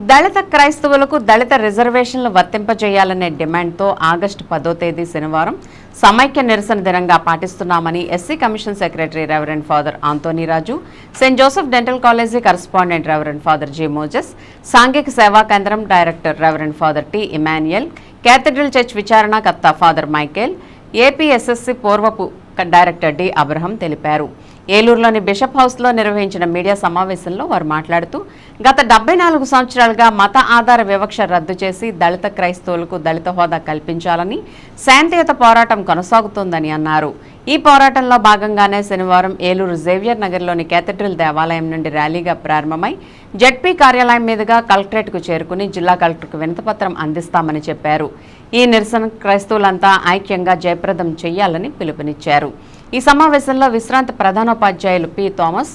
దళిత క్రైస్తవులకు దళిత రిజర్వేషన్లు వర్తింపజేయాలనే డిమాండ్తో ఆగస్టు పదో తేదీ శనివారం సమైక్య నిరసన దినంగా పాటిస్తున్నామని SC commission secretary reverend father Anthoniraju saint Joseph dental college correspondent reverend father G Moses సాంఘిక సేవా కేంద్రం director reverend father T Emmanuel cathedral church విచారణకర్త father Michael APSSC పూర్వపు డైరెక్టర్ డి అబ్రహం తెలిపారు. ఏలూరులోని బిషప్ హౌస్లో నిర్వహించిన మీడియా సమావేశంలో వారు మాట్లాడుతూ గత డెబ్బై నాలుగు సంవత్సరాలుగా మత ఆధార వివక్ష రద్దు చేసి దళిత క్రైస్తవులకు దళిత హోదా కల్పించాలని శాంతియుత పోరాటం కొనసాగుతోందని అన్నారు. ఈ పోరాటంలో భాగంగానే శనివారం ఏలూరు జేవియర్ నగర్లోని కేథడ్రల్ దేవాలయం నుండి ర్యాలీగా ప్రారంభమై జడ్పీ కార్యాలయం మీదుగా కలెక్టరేట్కు చేరుకుని జిల్లా కలెక్టర్కు వినతపత్రం అందిస్తామని చెప్పారు. ఈ నిరసన క్రైస్తవులంతా ఐక్యంగా జయప్రదం చేయాలని పిలుపునిచ్చారు. ఈ సమావేశంలో విశ్రాంత ప్రధానోపాధ్యాయులు పి. థామస్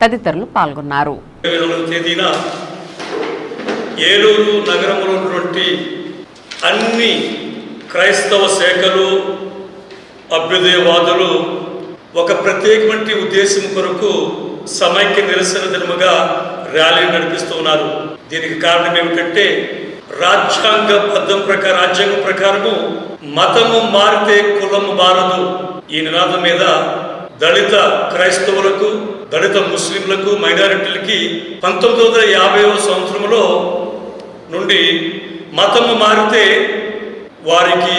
తదితరులు పాల్గొన్నారు. ఇరవై తేదీన ఏలూరు నగరంలో ఉన్నటువంటి అన్ని క్రైస్తవ శాఖలు అభ్యుదయవాదులు ఒక ప్రత్యేకమైన ఉద్దేశం కొరకు సమైక్య నిరసన దినముగా ర్యాలీ నడిపిస్తూ ఉన్నారు. దీనికి కారణం ఏమిటంటే రాజ్యాంగ బద్ధం ప్రకారం రాజ్యాంగం ప్రకారము మతము మారితే కులము మారదు. ఈ నినాదం మీద దళిత క్రైస్తవులకు దళిత ముస్లింలకు మైనారిటీలకి పంతొమ్మిది వందల యాభైవ సంవత్సరంలో నుండి మతము మారితే వారికి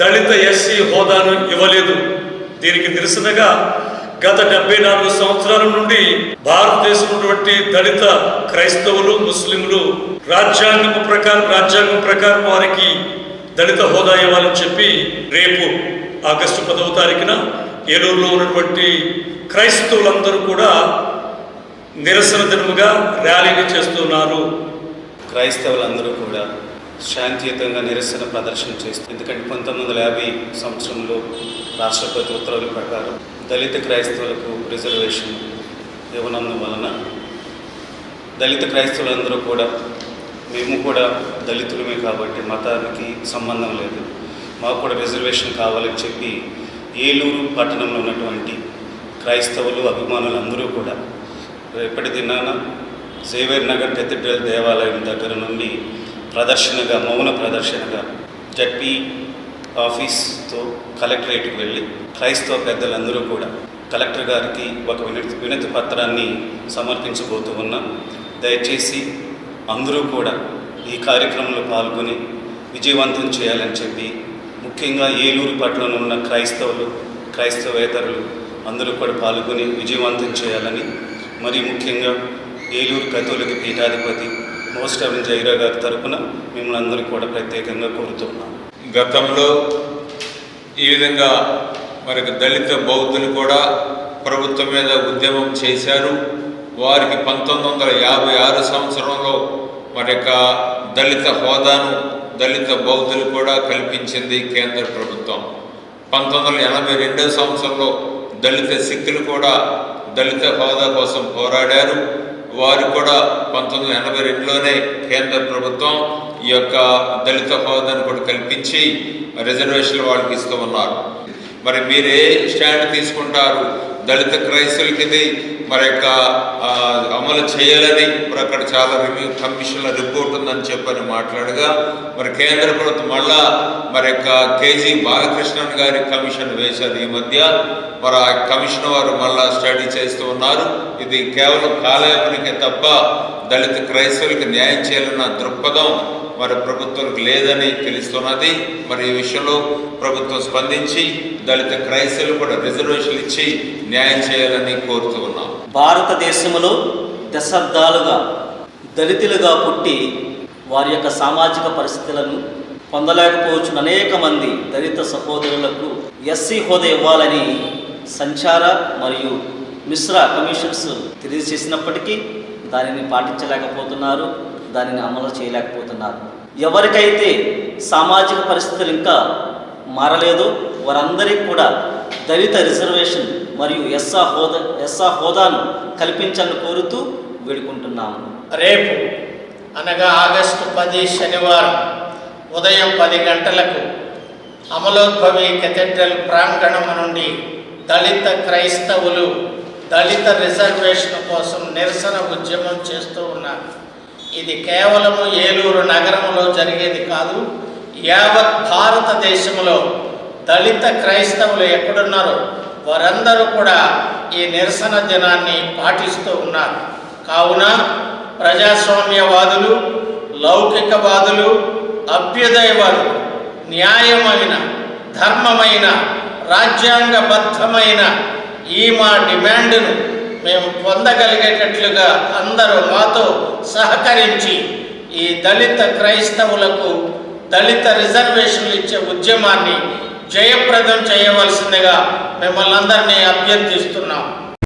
దళిత ఎస్సీ హోదాను ఇవ్వలేదు. దీనికి నిరసనగా గత డెబ్బై నాలుగు సంవత్సరాల నుండి భారతదేశం దళిత క్రైస్తవులు ముస్లింలు రాజ్యాంగం ప్రకారం రాజ్యాంగం ప్రకారం వారికి దళిత హోదా ఇవ్వాలని చెప్పి రేపు ఆగస్టు పదవ తారీఖున ఏలూరులో ఉన్నటువంటి క్రైస్తవులందరూ కూడా నిరసన దినముగా ర్యాలీని చేస్తున్నారు. క్రైస్తవులందరూ కూడా శాంతియుతంగా నిరసన ప్రదర్శన చేస్తారు ఎందుకంటే పంతొమ్మిది వందల యాభై సంవత్సరంలో రాష్ట్రపతి ఉత్తర్వుల ప్రకారం దళిత క్రైస్తవులకు రిజర్వేషన్ ఇవ్వనందు వలన దళిత క్రైస్తవులందరూ కూడా మేము కూడా దళితులమే కాబట్టి మతానికి సంబంధం లేదు. మాకు కూడా రిజర్వేషన్ కావాలని చెప్పి ఏలూరు పట్టణంలో ఉన్నటువంటి క్రైస్తవులు అభిమానులు అందరూ కూడా రేపటి దినాన జేవేర్ నగర్ కేథడ్రల్ దేవాలయం దగ్గర నుండి ప్రదర్శనగా మౌన ప్రదర్శనగా జడ్పీ ఆఫీస్తో కలెక్టరేట్కి వెళ్ళి క్రైస్తవ పెద్దలందరూ కూడా కలెక్టర్ గారికి ఒక వినతి వినతి పత్రాన్ని సమర్పించబోతూ ఉన్నాం. దయచేసి అందరూ కూడా ఈ కార్యక్రమంలో పాల్గొని విజయవంతం చేయాలని చెప్పి ముఖ్యంగా ఏలూరు పట్టణంలో ఉన్న క్రైస్తవులు క్రైస్తవేతరులు అందరూ కూడా పాల్గొని విజయవంతం చేయాలని మరి ముఖ్యంగా ఏలూరు కథోలిక పీఠాధిపతి మోస్ట్ అవిన్ జైరా గారి తరపున మిమ్మల్ని అందరూ కూడా ప్రత్యేకంగా కోరుతున్నాం. గతంలో ఈ విధంగా మరి దళిత బౌద్ధులు కూడా ప్రభుత్వం మీద ఉద్యమం చేశారు. వారికి పంతొమ్మిది వందల యాభై ఆరు సంవత్సరంలో మరి యొక్క దళిత హోదాను దళిత బౌద్ధులు కూడా కల్పించింది కేంద్ర ప్రభుత్వం. పంతొమ్మిది వందల ఎనభై రెండో సంవత్సరంలో దళిత సిక్కులు కూడా దళిత హోదా కోసం పోరాడారు. వారు కూడా పంతొమ్మిది వందల ఎనభై రెండులోనే కేంద్ర ప్రభుత్వం ఈ యొక్క దళిత హోదాను కూడా కల్పించి రిజర్వేషన్లు వాళ్ళకి ఇస్తూ ఉన్నారు. మరి మీరు ఏ స్టాండ్ తీసుకుంటారు. దళిత క్రైస్తవులకి ఇది మరి యొక్క అమలు చేయాలని మరి అక్కడ చాలా రివ్యూ కమిషన్ల రిపోర్ట్ ఉందని చెప్పని మాట్లాడగా మరి కేంద్ర ప్రభుత్వం మళ్ళా మరి యొక్క కేజీ బాలకృష్ణన్ గారి కమిషన్ వేశారు ఈ మధ్య. మరి ఆ కమిషన్ వారు మళ్ళా స్టడీ చేస్తూ ఉన్నారు. ఇది కేవలం కాలయాపనకే తప్ప దళిత క్రైస్తవులకి న్యాయం చేయాలన్న దృక్పథం మరి ప్రభుత్వానికి లేదని తెలుస్తున్నది. మరి ఈ విషయంలో ప్రభుత్వం స్పందించి దళిత క్రైస్తవులు కూడా రిజర్వేషన్లు ఇచ్చి న్యాయం చేయాలని కోరుతూ ఉన్నాం. భారతదేశంలో దశాబ్దాలుగా దళితులుగా పుట్టి వారి యొక్క సామాజిక పరిస్థితులను పొందలేకపోవచ్చు అనేక మంది దళిత సహోదరులకు ఎస్సీ హోదా ఇవ్వాలని సంచార మరియు మిశ్ర కమిషన్స్ తెలియజేసినప్పటికీ దానిని పాటించలేకపోతున్నారు. దానిని అమలు చేయలేకపోతున్నారు. ఎవరికైతే సామాజిక పరిస్థితులు ఇంకా మారలేదో వారందరికీ కూడా దళిత రిజర్వేషన్ మరియు ఎస్ఆ హోదా ఎస్ఆ హోదాను కల్పించాలని కోరుతూ వేడుకుంటున్నాము. రేపు అనగా ఆగస్టు పది శనివారం ఉదయం పది గంటలకు అమలోద్భవి కెథెడ్రల్ ప్రాంగణం నుండి దళిత క్రైస్తవులు దళిత రిజర్వేషన్ కోసం నిరసన ఉద్యమం చేస్తూ ఉన్నారు. ఇది కేవలము ఏలూరు నగరంలో జరిగేది కాదు యావత్ భారతదేశంలో దళిత క్రైస్తవులు ఎక్కడున్నారో వారందరూ కూడా ఈ నిరసన దినాన్ని పాటిస్తూ ఉన్నారు. కావున ప్రజాస్వామ్యవాదులు లౌకికవాదులు అభ్యుదయవాదులు న్యాయమైన ధర్మమైన రాజ్యాంగబద్ధమైన ఈ మా డిమాండ్ను మేము పొందగలిగేటట్లుగా అందరూ మాతో సహకరించి ఈ దళిత క్రైస్తవులకు దళిత రిజర్వేషన్లు ఇచ్చే ఉద్యమాన్ని జయప్రదం చేయవలసిందిగా మిమ్మల్ని అందరినీ అభ్యర్థిస్తున్నాం.